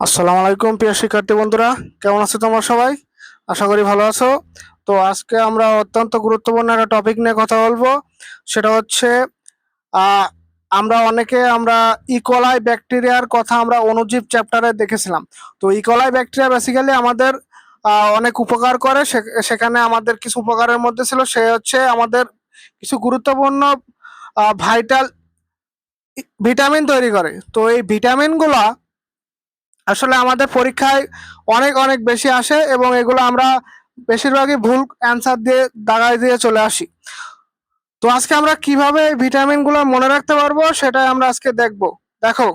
আসসালামু আলাইকুম প্রিয় শিক্ষার্থী বন্ধুরা, কেমন আছো তোমরা সবাই? আশা করি ভালো আছো। তো আজকে আমরা অত্যন্ত গুরুত্বপূর্ণ একটা টপিক নিয়ে কথা বলব। সেটা হচ্ছে আমরা অনেকে আমরা ইকোলাই ব্যাকটেরিয়ার কথা আমরা অনুজীব চ্যাপ্টারে দেখেছিলাম। তো ইকোলাই ব্যাকটেরিয়া বেসিক্যালি আমাদের অনেক উপকার করে। সেখানে আমাদের কিছু উপকারের মধ্যে ছিল। সে হচ্ছে আমাদের কিছু গুরুত্বপূর্ণ ভাইটাল ভিটামিন তৈরি করে। তো এই ভিটামিনগুলা আসলে আমাদের পরীক্ষায় অনেক অনেক বেশি আসে এবং এগুলো আমরা বেশিরভাগই ভুল অ্যান্সার দিয়ে দাগাই দিয়ে চলে আসি। তো আজকে আমরা কীভাবে ভিটামিনগুলো মনে রাখতে পারব সেটাই আমরা আজকে দেখব। দেখো,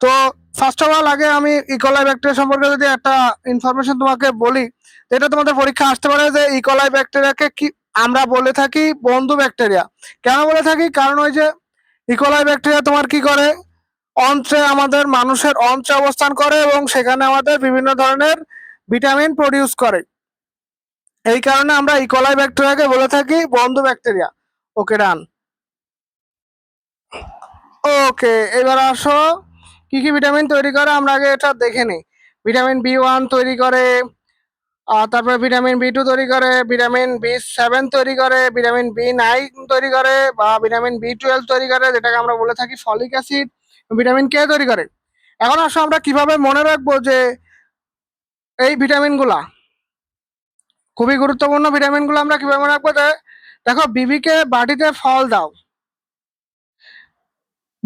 তো ফার্স্ট অফ অল আগে আমি ইকোলাই ব্যাকটেরিয়া সম্পর্কে যদি একটা ইনফরমেশন তোমাকে বলি, এটা তোমাদের পরীক্ষা আসতে পারে যে ইকোলাই ব্যাকটেরিয়াকে কি আমরা বলে থাকি বন্ধু ব্যাকটেরিয়া কেন বলে থাকি? কারণ ওই যে ইকোলাই ব্যাকটেরিয়া তোমার কি করে? অন্ত্রে আমাদের মানুষের অন্ত্রে অবস্থান করে এবং সেখানে আমাদের বিভিন্ন ধরনের ভিটামিন প্রডিউস করে। এই কারণে আমরা ইকোলাই ব্যাকটেরিয়াকে বলে থাকি, বন্ধু ব্যাকটেরিয়া। ওকে, ডান। ওকে, এবার আসো। কি কি ভিটামিন তৈরি করে? আমরা আগে এটা দেখে নিই। ভিটামিন বি ওয়ান তৈরি করে তারপরে ভিটামিন বি টু তৈরি করে, ভিটামিন বি সেভেন তৈরি করে, ভিটামিন বি নাইন তৈরি করে, বা ভিটামিন বি টুয়েলভ তৈরি করে, যেটাকে আমরা বলে থাকি ফলিক অ্যাসিড। ভিটামিন কে তৈরি করে? এখন আসো আমরা কীভাবে মনে রাখব যে এই ভিটামিনগুলা? খুবই গুরুত্বপূর্ণ ভিটামিনগুলো আমরা কীভাবে মনে রাখব? দেখো, বিবিকে বাটিতে ফল দাও।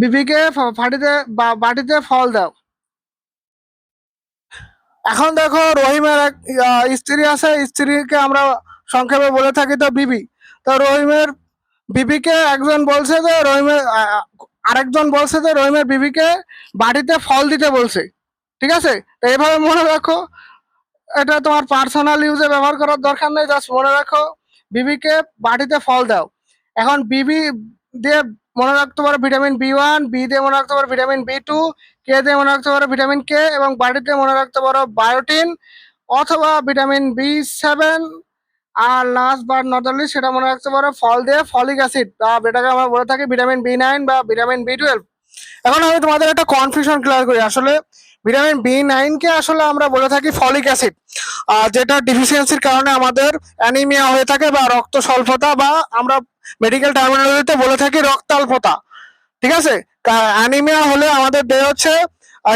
বিবিকে ফাটিতে বাটিতে ফল দাও। এখন দেখো, রহিমের এক স্ত্রী আছে। স্ত্রীকে আমরা সংক্ষেপে বলে থাকি তো বিবি। তো রহিমের, বিবিকে একজন বলছে যে রহিমের আরেকজন বলছে যে রহিমের বিবিকে বাড়িতে ফল দিতে বলছে। ঠিক আছে? তো এইভাবে মনে রাখো। এটা তোমার পার্সোনাল ইউজে ব্যবহার করার দরকার নেই। জাস্ট মনে রাখো, বিবিকে বাড়িতে ফল দাও। এখন বিবি দিয়ে মনে রাখতে পারো ভিটামিন বি ওয়ান বি দিয়ে মনে রাখতে পারো ভিটামিন বি টু কে দিয়ে মনে রাখতে পারো ভিটামিন কে এবং বাড়িতে মনে রাখতে পারো বায়োটিন অথবা ভিটামিন বি সেভেন আর লাস্ট বার নট অনলি সেটা মনে রাখতে পারো, ফল দিয়ে ফলিক অ্যাসিড বা যেটাকে আমরা বলে থাকি ভিটামিন বি নাইন বা ভিটামিন বি টুয়েলভ এখন আমি তোমাদের একটা কনফিউশন ক্লিয়ার করি। আসলে ভিটামিন বি নাইন কে আসলে আমরা বলে থাকি ফলিক অ্যাসিড যেটা ডিফিসিয়েন্সির কারণে আমাদের অ্যানিমিয়া হয়ে থাকে বা রক্ত স্বল্পতা বা আমরা মেডিকেল টার্মিনোলজিতে বলে থাকি রক্তাল্পতা। ঠিক আছে? অ্যানিমিয়া হলে আমাদের দেহ হচ্ছে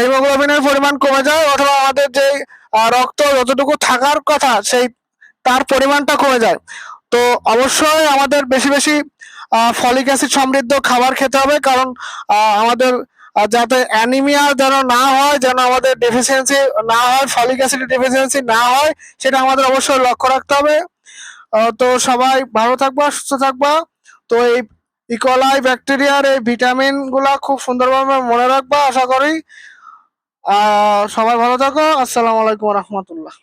হিমোগ্লোবিনের পরিমাণ কমে যায়, অথবা আমাদের যে রক্ত যতটুকু থাকার কথা, সেই তার পরিমাণটা কমে যায়। তো অবশ্যই আমাদের বেশি বেশি ফলিক অ্যাসিড সমৃদ্ধ খাবার খেতে হবে কারণ আমাদের যাতে অ্যানিমিয়া যেন না হয়, যেন আমাদের ডেফিসিয়েন্সি না হয়, ফলিক অ্যাসিড ডেফিসিয়েন্সি না হয়, সেটা আমাদের অবশ্যই লক্ষ্য রাখতে হবে। তো সবাই ভালো থাকবা, সুস্থ থাকবা। তো এই ইকোলাই ব্যাকটেরিয়ার এই ভিটামিনগুলা খুব সুন্দরভাবে মনে রাখবা, আশা করি। সবাই ভালো থাকো। আসসালামু আলাইকুম রহমতুল্লাহ।